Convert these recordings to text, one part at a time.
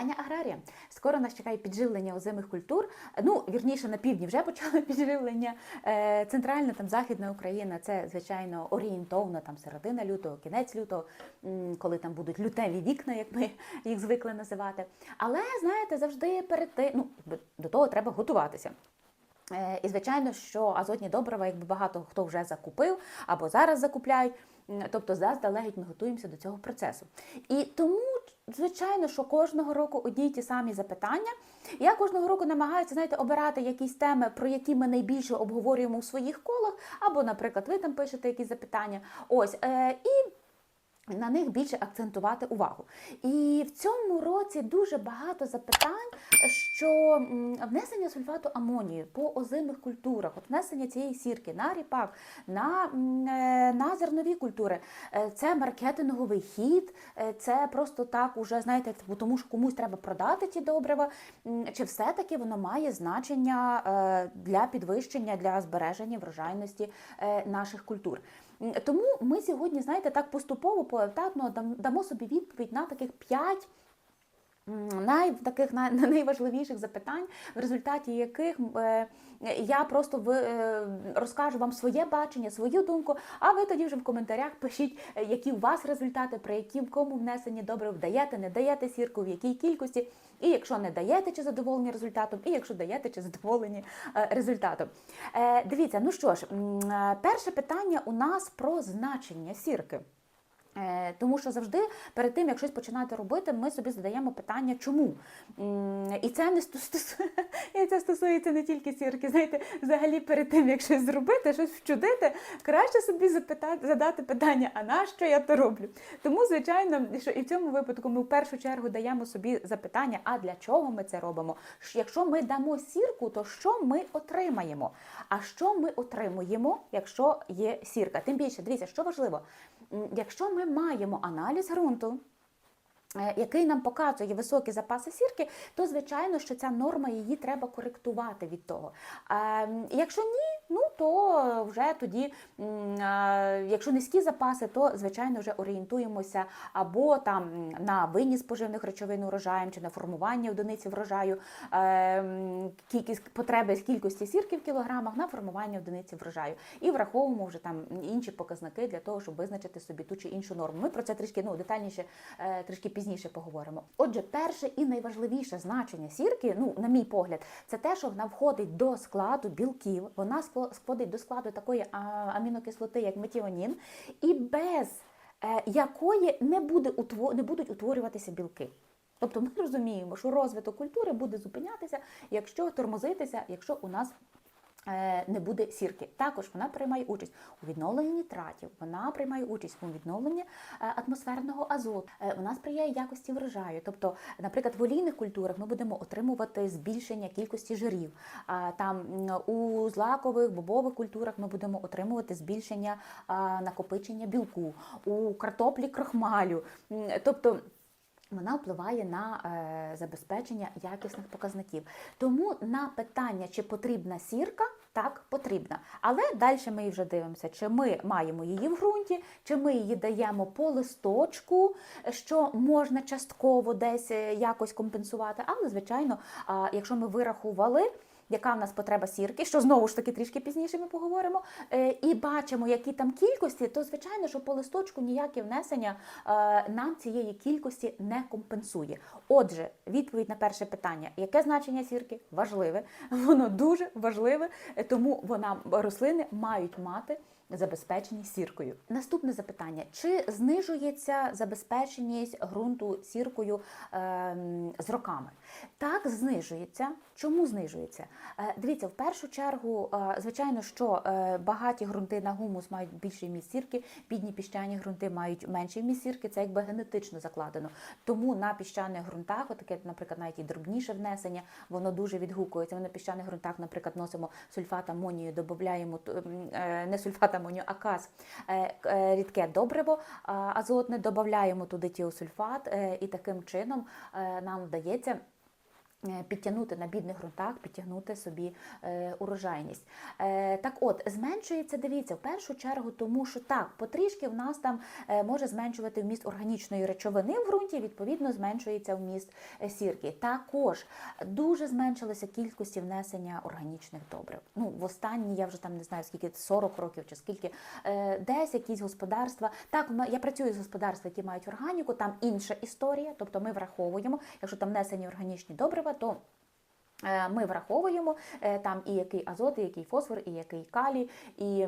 Вітання аграрія. Скоро нас чекає підживлення озимих культур. Ну, вірніше, на півдні вже почали підживлення. Е, Центральна там західна Україна це звичайно орієнтовно там середина лютого, кінець лютого, коли там будуть лютеві вікна, як ми їх звикли називати. Але знаєте, завжди перед тим, ну до того треба готуватися. Е, І звичайно, що азотні добрива, якби багато хто вже закупив або зараз закупляють. Тобто заздалегідь ми готуємося до цього процесу. І тому, звичайно, що кожного року одні й ті самі запитання. Я кожного року намагаюся, знаєте, обирати якісь теми, про які ми найбільше обговорюємо у своїх колах, або, наприклад, ви там пишете якісь запитання. Ось е, і на них більше акцентувати увагу. І в цьому році дуже багато запитань, що внесення сульфату амонію по озимих культурах, от внесення цієї сірки на ріпак, на, е, на зернові культури, е, це маркетинговий хід, е, це просто так, уже знаєте, тому що комусь треба продати ті добрива. Чи все-таки воно має значення для підвищення, для збереження врожайності наших культур? Тому ми сьогодні, знаєте, так поступово поетапно дамо собі відповідь на таких п'ять. Най, таких най, найважливіших запитань, в результаті яких е, я просто ви, е, розкажу вам своє бачення, свою думку, а ви тоді вже в коментарях пишіть, е, які у вас результати, при яким кому внесені добре даєте, не даєте сірку, в якій кількості, і якщо не даєте, чи задоволені результатом, і якщо даєте, чи задоволені е, результатом. Е, Дивіться, ну що ж, е, перше питання у нас про значення сірки. Е, Тому що завжди перед тим, як щось починати робити, ми собі задаємо питання, чому. І це не стос- стос- і це стосується не тільки сірки. Знаєте, взагалі перед тим, як щось зробити, щось вчудити, краще собі запитати, задати питання, а на що я то роблю? Тому, звичайно, що і в цьому випадку ми в першу чергу даємо собі запитання, а для чого ми це робимо? Якщо ми дамо сірку, то що ми отримаємо? А що ми отримуємо, якщо є сірка? Тим більше, дивіться, що важливо, якщо ми маємо аналіз ґрунту. е, Який нам показує високі запаси сірки, то звичайно, що ця норма її треба коректувати від того. Якщо ні, ну то вже тоді, якщо низькі запаси, то звичайно вже орієнтуємося або там на виніс поживних речовин урожаєм чи на формування одиниці врожаю, е, кількість потреби з кількості сірки в кілограмах на формування одиниці врожаю. І враховуємо вже там інші показники для того, щоб визначити собі ту чи іншу норму. Ми про це трішки ну детальніше, е, трішки пізніше поговоримо. Отже, перше і найважливіше значення сірки, ну на мій погляд, це те, що вона входить до складу білків. Вона скло- входить до складу такої амінокислоти, як метіонін, і без е, якої не буде не будуть утворюватися білки. Тобто ми розуміємо, що розвиток культури буде зупинятися, якщо тормозитися, якщо у нас не буде сірки. Також вона приймає участь у відновленні нітратів, вона приймає участь у відновленні е, атмосферного азоту, е, вона сприяє якості врожаю. Тобто, наприклад, в олійних культурах ми будемо отримувати збільшення кількості жирів. Там у злакових бобових культурах ми будемо отримувати збільшення накопичення білку, у картоплі крохмалю. Тобто вона впливає на е, забезпечення якісних показників. Тому на питання, чи потрібна сірка, так потрібна. Але далі ми вже дивимося, чи ми маємо її в ґрунті, чи ми її даємо по листочку, що можна частково десь е, якось компенсувати. Але, звичайно, якщо ми вирахували. Яка в нас потреба сірки, що знову ж таки трішки пізніше ми поговоримо, е, і бачимо, які там кількості, то звичайно, що по листочку ніяке внесення е, нам цієї кількості не компенсує. Отже, відповідь на перше питання: яке значення сірки? Важливе, воно дуже важливе, тому вона рослини мають мати. Забезпеченість сіркою. Наступне запитання: чи знижується забезпеченість ґрунту сіркою ем, з роками? Так, знижується. Чому знижується? Е, Дивіться, в першу чергу, е, звичайно, що е, багаті ґрунти на гумус мають більший вміст сірки, бідні піщані ґрунти мають менший вміст сірки, це якби генетично закладено. Тому на піщаних ґрунтах, отаке, наприклад, навіть і дробніше внесення, воно дуже відгукується. Ми на піщаних ґрунтах, наприклад, носимо сульфат амонію, додаємо не сульфат амонію, а каз, е, е, рідке добриво азотне, додаємо туди тіосульфат, е, і таким чином нам вдається Підтягнути на бідних ґрунтах, підтягнути собі е, урожайність. Е, так от, зменшується, дивіться, в першу чергу, тому що так, потрішки в нас там е, може зменшувати вміст органічної речовини в ґрунті, відповідно, зменшується вміст е, сірки. Також дуже зменшилася кількості внесення органічних добрив. Ну, в останні, я вже там не знаю, скільки 40 років чи скільки, е, десь якісь господарства. Так, я працюю з господарства, які мають органіку, там інша історія, тобто ми враховуємо, якщо там внесені органічні добрива, то Е, Ми враховуємо е, там і який азот, і який фосфор, і який калій, і,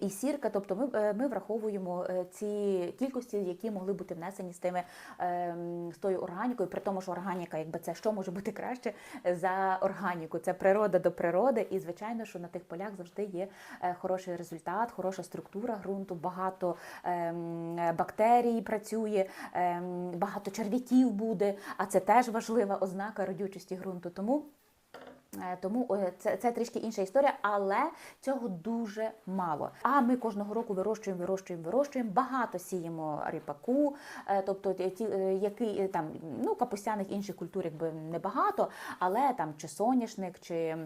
і сірка. Тобто ми, е, ми враховуємо е, ці кількості, які могли бути внесені з тими е, з тою органікою. При тому, що органіка, якби це що може бути краще за органіку? Це природа до природи, і звичайно, що на тих полях завжди є е, хороший результат, хороша структура ґрунту, багато е, бактерій працює, е, багато черв'яків буде. А це теж важлива ознака родючості ґрунту. Тому. Е, Тому це, це трішки інша історія, але цього дуже мало. А ми кожного року вирощуємо, вирощуємо, вирощуємо. Багато сіємо ріпаку, е, тобто ті, е, який там ну капустяних інших культур, якби небагато, але там чи соняшник, чи.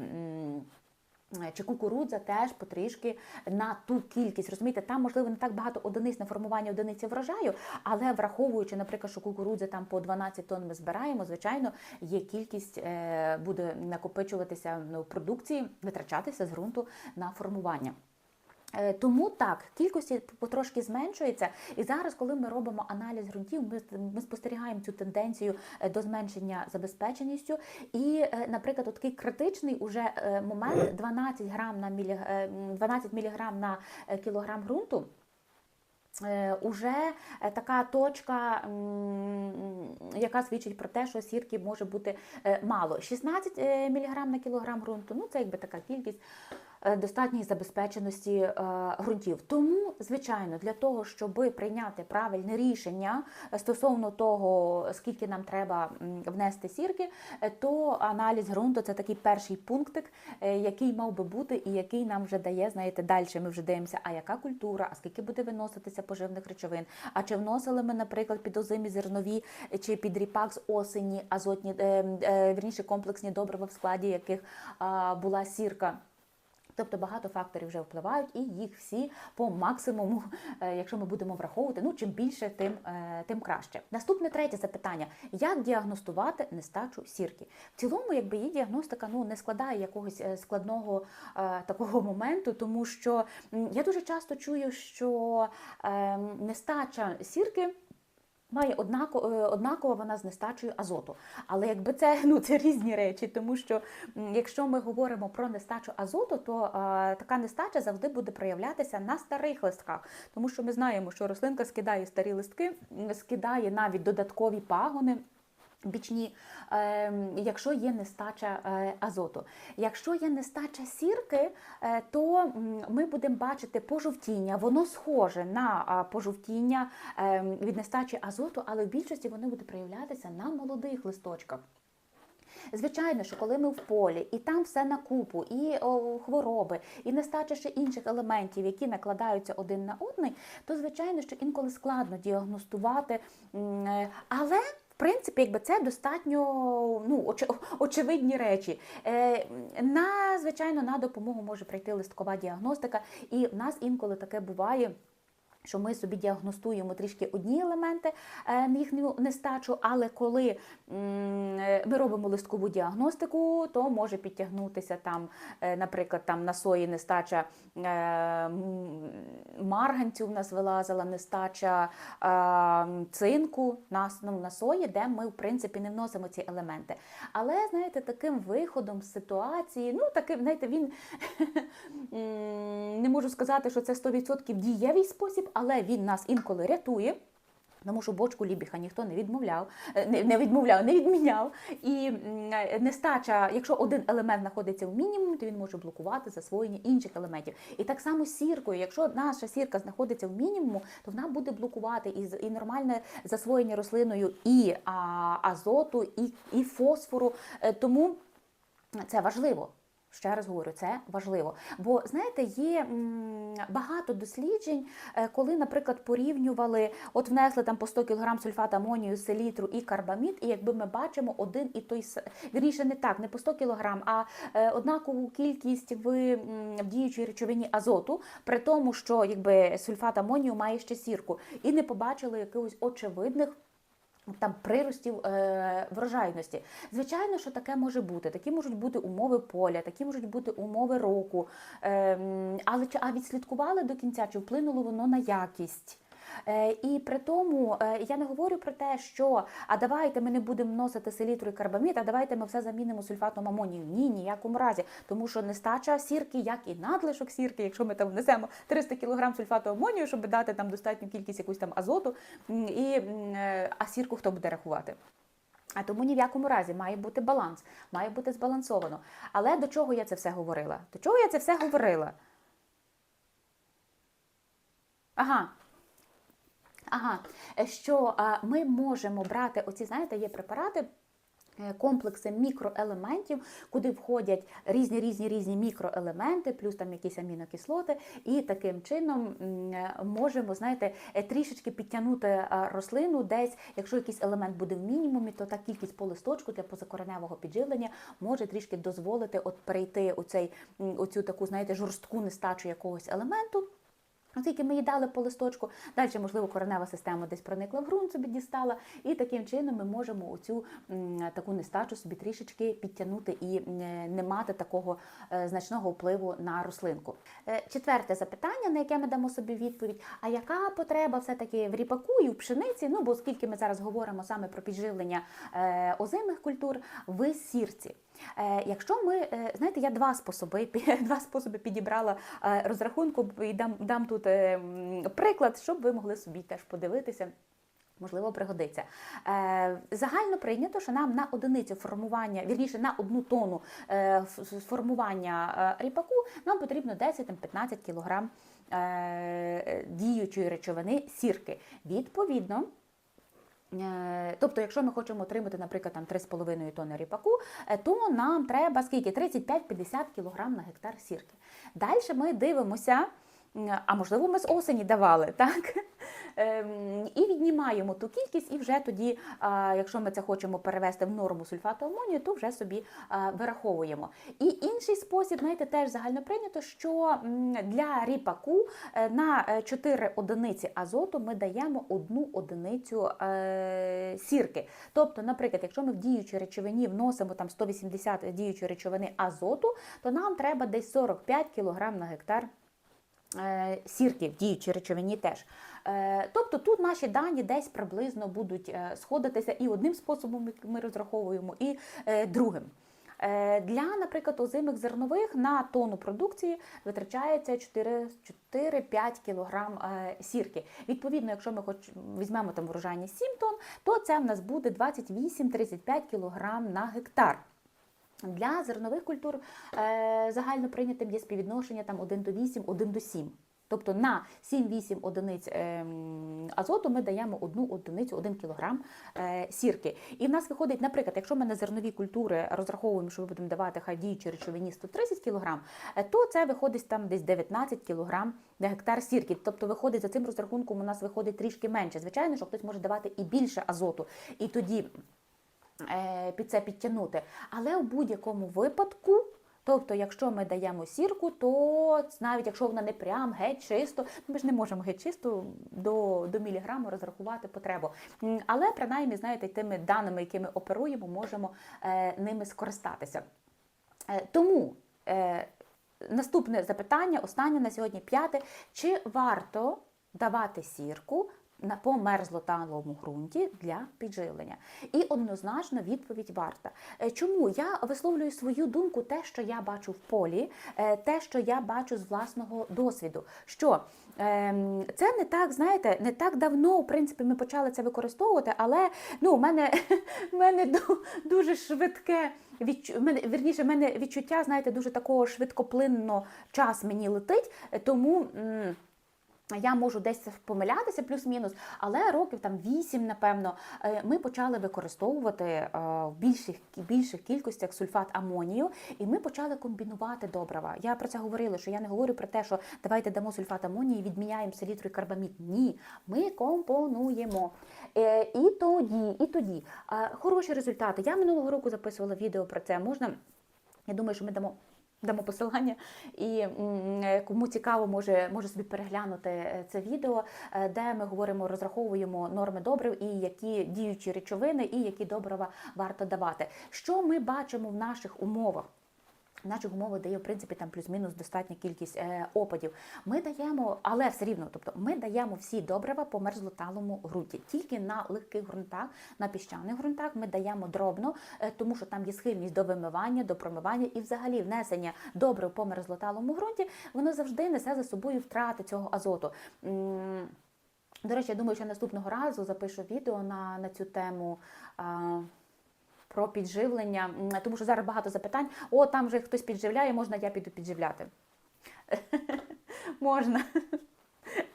Е, Чи кукурудза теж потрішки на ту кількість. Розумієте, там можливо не так багато одиниць на формування одиниці врожаю, але враховуючи, наприклад, що кукурудзи там по 12 тонн ми збираємо, звичайно, є кількість е, буде накопичуватися ну, продукції, витрачатися з ґрунту на формування. Е, Тому так, кількості потрошки зменшується. І зараз, коли ми робимо аналіз ґрунтів, ми, ми спостерігаємо цю тенденцію е, до зменшення забезпеченістю. І, е, наприклад, такий критичний уже момент 12 грам на мілі, е, 12 міліграм на кілограм ґрунту. Уже така точка, яка свідчить про те, що сірки може бути мало. 16 мг на кілограм ґрунту, ну це якби така кількість е, достатньої забезпеченості е, ґрунтів. Тому, звичайно, для того, щоб прийняти правильне рішення стосовно того, скільки нам треба внести сірки, е, то аналіз ґрунту це такий перший пунктик, е, який мав би бути і який нам вже дає, знаєте, далі ми вже дивимося, а яка культура, а скільки буде виноситися поживних речовин, а чи вносили ми, наприклад, під озимі зернові е, чи під ріпак з осені азотні, е, е, вірніше комплексні добрива, в складі яких була сірка. Тобто багато факторів вже впливають, і їх всі по максимуму, е, якщо ми будемо враховувати, ну чим більше, тим, е, тим краще. Наступне третє запитання: як діагностувати нестачу сірки? В цілому, якби її діагностика ну не складає якогось е, складного такого моменту, тому що я дуже часто чую, що е, нестача сірки. Має однаково, однаково вона з нестачею азоту. Але якби це, ну, це різні речі, тому що якщо ми говоримо про нестачу азоту, то е, така нестача завжди буде проявлятися на старих листках. Тому що ми знаємо, що рослинка скидає старі листки, скидає навіть додаткові пагони. Бічні, е, якщо є нестача е, азоту. Якщо є нестача сірки, е, то ми будемо бачити пожовтіння. Воно схоже на пожовтіння е, від нестачі азоту, але в більшості воно буде проявлятися на молодих листочках. Звичайно, що коли ми в полі, і там все на купу, і о, хвороби, і нестача ще інших елементів, які накладаються один на одний, то звичайно, що інколи складно діагностувати. е, Але принципі, якби це достатньо ну, оч, очевидні речі. Е, на, звичайно, на допомогу може прийти листкова діагностика, і в нас інколи таке буває. Що ми собі діагностуємо трішки одні елементи е, їхню нестачу, але коли е, ми робимо листкову діагностику, то може підтягнутися там, е, наприклад, там на сої нестача марганцю в нас вилазила, нестача цинку на, ну, на сої, де ми в принципі не вносимо ці елементи. Але знаєте, таким виходом з ситуації, ну таким, знаєте, він не можу сказати, що це 100% дієвий спосіб, але він нас інколи рятує. Тому що бочку лібіха ніхто не відмовляв, е, не, не відмовляв, не відміняв. І е, нестача, якщо один елемент знаходиться в мінімумі, то він може блокувати засвоєння інших елементів. І так само з сіркою. Якщо наша сірка знаходиться в мінімуму, то вона буде блокувати і, і нормальне засвоєння рослиною і а, азоту, і, і фосфору. Е, Тому це важливо. Ще раз говорю, це важливо. Бо знаєте, є багато досліджень, е, коли, наприклад, порівнювали, от внесли там по 100 кг сульфат амонію, селітру і карбамід, і якби ми бачимо один і той вірніше не так, не по 100 кг, а е, однакову кількість в, в діючій речовині азоту, при тому, що якби сульфат амонію має ще сірку, і не побачили якихось очевидних там приростів е, врожайності. Звичайно, що таке може бути. Такі можуть бути умови поля, такі можуть бути умови року. Е, але чи а відслідкували до кінця, чи вплинуло воно на якість? Е, І при тому е, я не говорю про те, що а давайте ми не будемо вносити селітру і карбамід, а давайте ми все замінимо сульфатом амонію. Ні, ніякому разі. Тому що нестача сірки, як і надлишок сірки, якщо ми там внесемо 300 кг сульфату амонію, щоб дати там достатню кількість якусь там азоту, і, е, а сірку хто буде рахувати? А тому ні в якому разі має бути баланс, має бути збалансовано. Але до чого я це все говорила? До чого я це все говорила? Ага. Ага, е, що ми можемо брати оці, знаєте, є препарати. е, Комплекси мікроелементів, куди входять різні різні різні мікроелементи, плюс там якісь амінокислоти, і таким чином е, можемо, знаєте, трішечки підтягнути рослину десь, якщо якийсь елемент буде в мінімумі, то та кількість по листочку для позакореневого підживлення може трішки дозволити от перейти у цей оцю таку, знаєте, жорстку нестачу якогось елементу. Оскільки ми їй дали по листочку, далі, можливо, коренева система десь проникла в ґрунт, собі дістала, і таким чином ми можемо оцю таку нестачу собі трішечки підтягнути і не мати такого е, значного впливу на рослинку. Е, Четверте запитання, на яке ми дамо собі відповідь: а яка потреба все-таки в ріпаку і в пшениці? Ну, бо оскільки ми зараз говоримо саме про підживлення е, озимих культур в сірці. Е, Якщо ми, е, знаєте, я два способи, два способи підібрала е, розрахунку і дам, дам тут приклад, щоб ви могли собі теж подивитися. Можливо, пригодиться. Е, загально прийнято, що нам на одиницю формування, вірніше на одну тону е, формування ріпаку нам потрібно 10-15 кг е, діючої речовини сірки. Відповідно, Тобто, якщо ми хочемо отримати, наприклад, там 3,5 тонни ріпаку, е, то нам треба скільки? 35-50 кг на гектар сірки. Далі ми дивимося, а можливо, ми з осені давали, так? Ем, І віднімаємо ту кількість, і вже тоді, якщо ми це хочемо перевести в норму сульфату амонію, то вже собі вираховуємо. І інший спосіб, знаєте, теж загально прийнято, що для ріпаку е, на е, 4 одиниці азоту ми даємо одну одиницю е, сірки. Тобто, наприклад, якщо ми в діючій речовині вносимо там 180 діючої речовини азоту, то нам треба десь 45 кг на гектар. Е, Сірки в діючій речовині теж. Е, Тобто тут наші дані десь приблизно будуть е, сходитися і одним способом ми розраховуємо, і другим. Для, наприклад, озимих зернових на тонну продукції витрачається 4 4-5 кг сірки. Відповідно, якщо ми хоч візьмемо там врожайність 7 тонн, то це в нас буде 28-35 кг на гектар. Для зернових культур е, загально прийнятим є співвідношення там 1 до 8, 1 до 7. Тобто на 7-8 одиниць ем, азоту ми даємо одну одиницю, 1 кг е, сірки. І в нас виходить, наприклад, якщо ми на зернові культури розраховуємо, що ми будемо давати хай діючій речовині 130 кг, то це виходить там десь 19 кг на гектар сірки. Тобто виходить за цим розрахунком, у нас виходить трішки менше. Звичайно, що хтось може давати і більше азоту. І тоді під це підтягнути. Але в будь-якому випадку. Тобто, якщо ми даємо сірку, то навіть якщо вона не прям геть чисто, ми ж не можемо геть чисто до, до міліграму розрахувати потребу. Але принаймні, знаєте, тими даними, якими оперуємо, можемо е, ними скористатися. Е, тому е, наступне запитання, останнє на сьогодні п'яте. Чи варто давати сірку на по мерзлоталому ґрунті для підживлення? І однозначно відповідь варта. Е, Чому я висловлюю свою думку, те, що я бачу в полі, е, те, що я бачу з власного досвіду. Що ем, це не так, знаєте, не так давно, в принципі, ми почали це використовувати, але ну, у мене, в мене дуже швидке в мене, вірніше, в мене відчуття, знаєте, дуже такого швидкоплинно час мені летить, е, тому. Я можу десь помилятися, плюс-мінус, але років там 8, напевно, е, ми почали використовувати е, в більших більших кількостях сульфат амонію, і ми почали комбінувати добрива. Я про це говорила, що я не говорю про те, що давайте дамо сульфат амонію, і відміняємо селітру і карбамід. Ні, ми компонуємо. Е, І тоді, і тоді хороші результати. Я минулого року записувала відео про це. Можна, я думаю, що ми дамо. Дамо посилання, і кому цікаво, може, може собі переглянути е, це відео, е, де ми говоримо, розраховуємо норми добрив і які діючі речовини, і які добрива варто давати. Що ми бачимо в наших умовах? В наших дає в принципі там плюс-мінус достатня кількість е, опадів. Ми даємо, але все рівно, тобто ми даємо всі добрива по мерзлоталому ґрунті. Тільки на легких ґрунтах, на піщаних ґрунтах ми даємо дробно, е, тому що там є схильність до вимивання, до промивання і взагалі внесення добрив по мерзлоталому ґрунті, воно завжди несе за собою втрати цього азоту. До речі, я думаю, що наступного разу запишу відео на, на цю тему. Про підживлення, тому що зараз багато запитань. О, там вже хтось підживляє, можна я піду підживляти. Можна.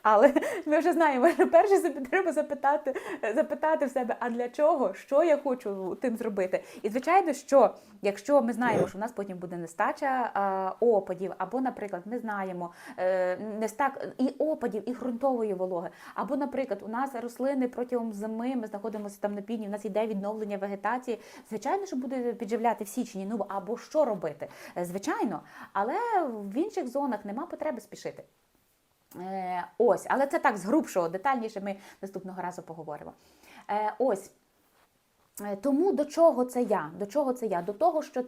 Але ми вже знаємо, що перше треба запитати, запитати в себе, а для чого, що я хочу тим зробити. І звичайно, що якщо ми знаємо, що в нас потім буде нестача а, опадів, або, наприклад, ми знаємо е, нестак і опадів, і ґрунтової вологи, або, наприклад, у нас рослини протягом зими, ми знаходимося там на півдні, у нас йде відновлення вегетації. Звичайно, що буде підживляти в січні. Ну або що робити? Е, Звичайно, але в інших зонах нема потреби спішити. Е, ось, але це так з грубшого, детальніше ми наступного разу поговоримо. Е, ось. Е, Тому до чого це я? До чого це я? До того, що,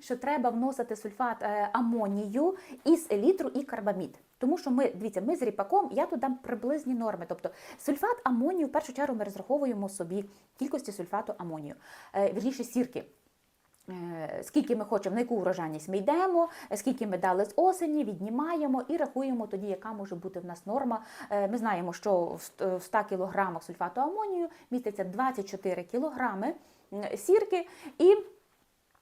що треба вносити сульфат амонію із елітру і карбамід. Тому що ми, дивіться, ми з ріпаком, я тут дам приблизні норми. Тобто сульфат амонію, в першу чергу, ми розраховуємо собі кількості сульфату амонію, вірніше сірки. Е, Скільки ми хочемо, на яку урожайність ми йдемо, е, скільки ми дали з осені, віднімаємо і рахуємо тоді, яка може бути в нас норма. Е, Ми знаємо, що в ст- в 100 кг сульфату амонію міститься 24 кг сірки. І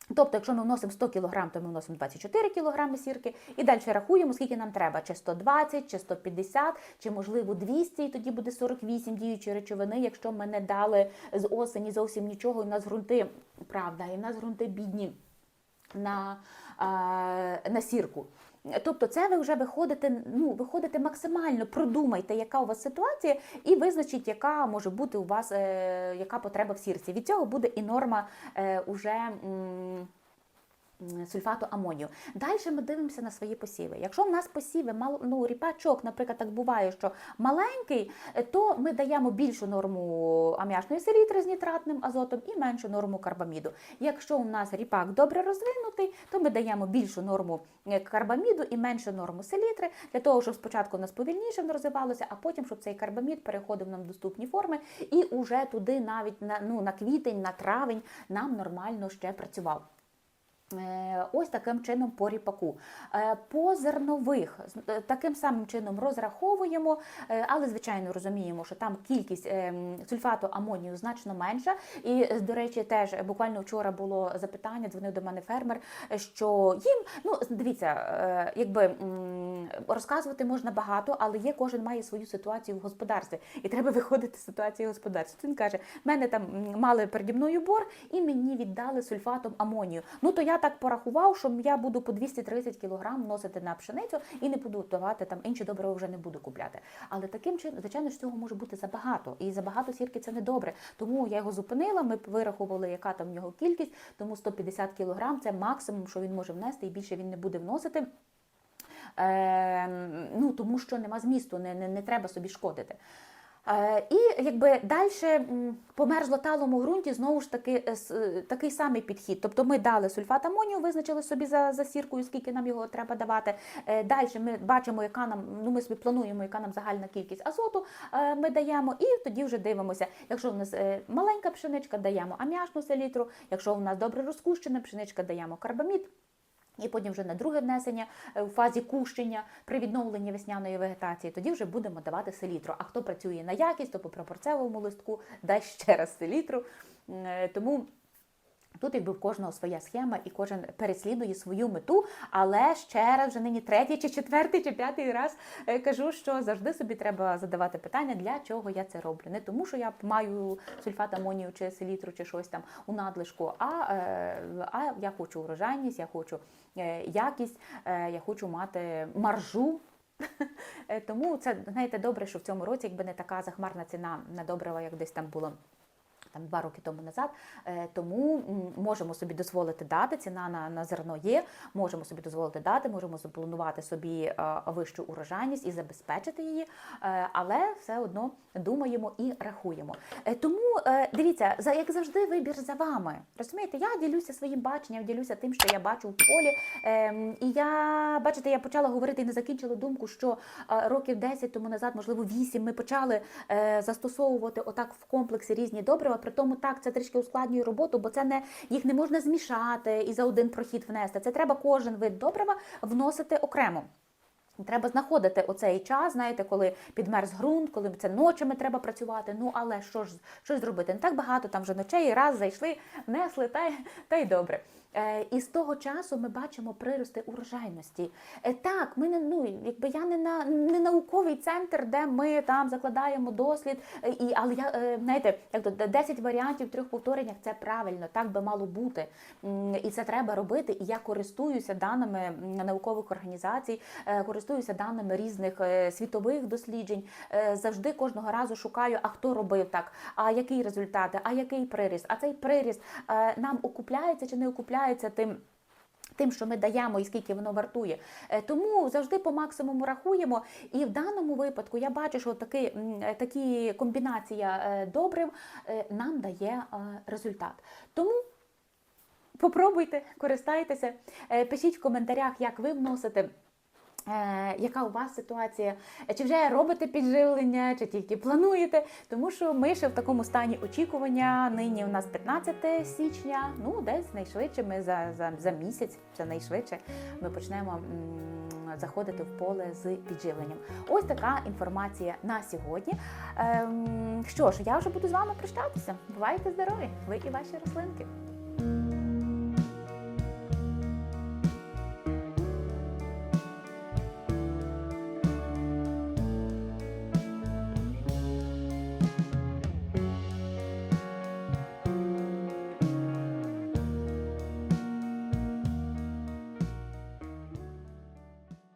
Тобто, якщо ми вносимо 100 кг, то ми вносимо 24 кг сірки, і далі рахуємо, скільки нам треба, чи 120, чи 150, чи можливо 200, і тоді буде 48 діючої речовини, якщо ми не дали з осені зовсім нічого, і в нас грунти, правда, і в нас грунти бідні на, на сірку. Тобто, це ви вже виходите, ну, виходите максимально, продумайте, яка у вас ситуація, і визначіть, яка може бути у вас, е, яка потреба в сірці. Від цього буде і норма е, уже. Сульфату амонію. Далі ми дивимося на свої посіви. Якщо в нас посіви мал, ну, ріпачок, наприклад, так буває, що маленький, то ми даємо більшу норму аміачної селітри з нітратним азотом і меншу норму карбаміду. Якщо у нас ріпак добре розвинутий, то ми даємо більшу норму е, карбаміду і меншу норму селітри, для того, щоб спочатку у нас повільніше розвивалося, а потім, щоб цей карбамід переходив нам в доступні форми, і уже туди навіть на, ну, на квітень, на травень нам нормально ще працював. Е, Ось таким чином по ріпаку. Е, По зернових е, таким самим чином розраховуємо, але звичайно розуміємо, що там кількість сульфату амонію значно менша. І, до речі, теж буквально вчора було запитання, дзвонив до мене фермер, що їм, ну дивіться, якби розказувати можна багато, але є кожен має свою ситуацію в господарстві, і треба виходити з ситуації в господарстві. Він каже: в мене там мали переді мною бор, і мені віддали сульфатом амонію. Ну то я так порахував, що я буду по 230 кг вносити на пшеницю і не буду давати там інші добрива вже не буду купляти. Але таким чином, звичайно, ж цього може бути забагато. І забагато сірки це не добре. Тому я його зупинила. Ми вирахували, яка там в нього кількість, тому 150 кг це максимум, що він може внести, і більше він не буде вносити. Е, ну, тому що нема змісту, не, не, не треба собі шкодити. Е, і якби далі по мерзлоталому ґрунті знову ж таки е, е, такий самий підхід. Тобто ми дали сульфат амонію, визначили собі за, за сіркою, скільки нам його треба давати. Далі ми бачимо, яка нам, ну ми собі плануємо, яка нам загальна кількість азоту ми даємо, і тоді вже дивимося, якщо в нас маленька пшеничка, даємо аміачну селітру, якщо в нас добре розкущена пшеничка, даємо карбамід. І потім вже на друге внесення е, у фазі кущення при відновленні весняної вегетації, тоді вже будемо давати селітру. А хто працює на якість, то по пропорцевому листку дасть ще раз селітру. Е, Тому Тут якби в кожного своя схема, і кожен переслідує свою мету. Але ще раз, вже нині третій, чи четвертий, чи п'ятий раз е, кажу, що завжди собі треба задавати питання, для чого я це роблю. Не тому, що я маю сульфат амонію чи селітру, чи щось там у надлишку, а, е, а я хочу урожайність, я хочу е, якість, я хочу мати маржу. Тому це знаєте добре, що в цьому році, якби не така захмарна ціна на добрива, як десь там було. Там два роки тому назад, Е, тому можемо собі дозволити дати. Ціна на, на зерно є. Можемо собі дозволити дати, можемо запланувати собі е, вищу урожайність і забезпечити її, е, але все одно думаємо і рахуємо. Тому дивіться, за як завжди, вибір за вами. Розумієте, я ділюся своїм баченням, ділюся тим, що я бачу в полі. Ем, І я бачите, я почала говорити і не закінчила думку, що років 10 тому назад, можливо, 8, ми почали застосовувати отак в комплексі різні добрива. При тому так це трішки ускладнює роботу, бо це не їх не можна змішати і за один прохід внести. Це треба кожен вид добрива вносити окремо. Треба знаходити оцей час, знаєте, коли підмерз ґрунт, коли це ночами треба працювати. Ну але що ж що зробити? Не так багато там вже ночей, раз зайшли, внесли, та, та й добре. Е, і з того часу ми бачимо прирости урожайності. Е, так, ми не ну, якби я не на не науковий центр, де ми там закладаємо дослід. е, І але я знаєте, як то 10 варіантів трьох повтореннях це правильно, так би мало бути. І це треба робити. І я користуюся даними наукових організацій, користуюся даними різних світових досліджень. Завжди кожного разу шукаю, а хто робив так, а які результати, а який приріст, а цей приріст нам окупляється чи не окупляється тим. Тим, що ми даємо і скільки воно вартує, Е, тому завжди по максимуму рахуємо. І в даному випадку я бачу, що такі е, такі комбінація е, добрив нам дає результат. Тому попробуйте, користайтеся, пишіть в коментарях, як ви вносите. Е, яка у вас ситуація? Чи вже робите підживлення, чи тільки плануєте? Тому що ми ще в такому стані очікування. Нині у нас 15 січня. Ну, десь найшвидше ми за, за, за місяць, це найшвидше, ми почнемо м, заходити в поле з підживленням. Ось така інформація на сьогодні. Ем, що ж, я вже буду з вами прощатися. Бувайте здорові! Ви і ваші рослинки.